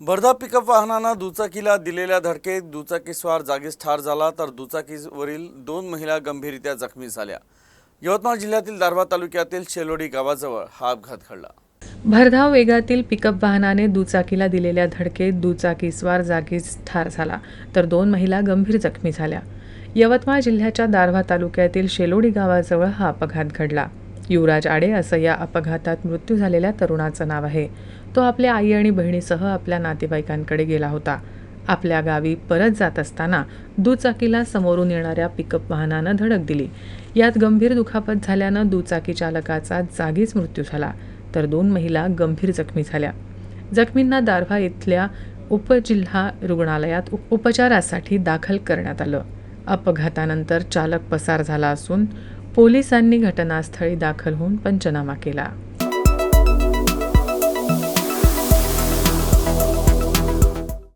भरधाव पिकअप वाहनानं दुचाकीला दिलेल्या धडकेत दुचाकीस्वार जागीच ठार झाला तर दुचाकीवरील दोन महिला गंभीररित्या जखमी झाल्या. यवतमाळ जिल्ह्यातील दारव्हा तालुक्यातील शेलोडी गावाजवळ हा अपघात घडला. भरधाव वेगातील पिकअप वाहनाने दुचाकीला दिलेल्या धडकेत दुचाकीस्वार जागीच ठार झाला तर दोन महिला गंभीर जखमी झाल्या. यवतमाळ जिल्ह्याच्या दारव्हा तालुक्यातील शेलोडी गावाजवळ हा अपघात घडला. युवराज आडे असं या अपघातात मृत्यू झालेल्या तरुणाचं नाव आहे. तो आपल्या आई आणि बहिणीसह आपल्या नातेवाईकांकडे गेला होता. आपल्या गावी परत जात असताना दुचाकीला समोरून येणाऱ्या पिकअप वाहनानं धडक दिली. यात गंभीर दुखापत झाल्यानं दुचाकी चालकाचा जागीच मृत्यू झाला तर दोन महिला गंभीर जखमी झाल्या. जखमींना दारव्हा इथल्या उपजिल्हा रुग्णालयात उपचारासाठी दाखल करण्यात आलं. अपघातानंतर चालक पसार झाला असून पोलिसांनी घटनास्थळी दाखल होऊन पंचनामा केला.